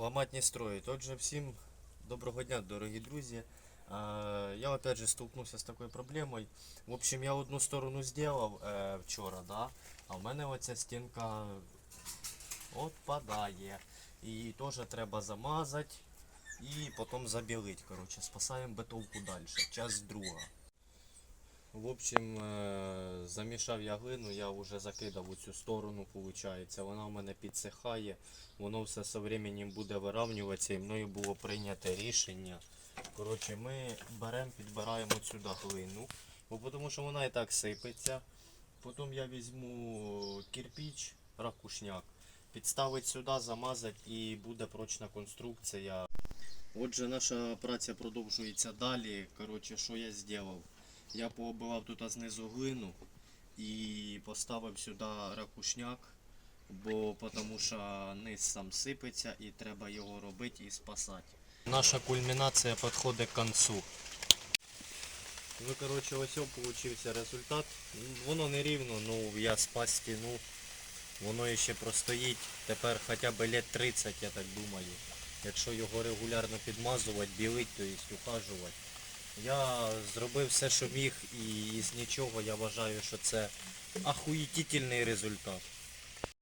Ламать не строить. Отже, всім доброго дня, дорогі друзі. Я опять же столкнувся з такою проблемою. В общем, я одну сторону зробив е, вчора, да? а в мене оця стінка отпадає. І теж треба замазати і потім забілити. Коротше, спасаємо битовку далі. Час друга. В общем, е, замішав я глину, я вже закидав у цю сторону, виходить. Вона в мене підсихає, воно все з временем буде виравнюватися і мною було прийнято рішення. Коротше, ми беремо, підбираємо сюди глину, бо тому що вона і так сипеться. Потім я візьму кирпич, ракушняк, підставити сюди, замазати і буде прочна конструкція. Отже, наша праця продовжується далі. Коротше, що я зробив? Я пооббивав тут знизу глину і поставив сюди ракушняк, бо тому що низ сам сипеться і треба його робити і спасати. Наша кульмінація підходить к концу. Ну, коротше, ось получився результат. Воно не рівно, ну я спас стіну. Воно ще простоїть. Тепер хоча б лет 30, я так думаю. Якщо його регулярно підмазувати, білить, то є ухажувати. Я зробив все, що міг, і з нічого я вважаю, що це ахуїтітельний результат.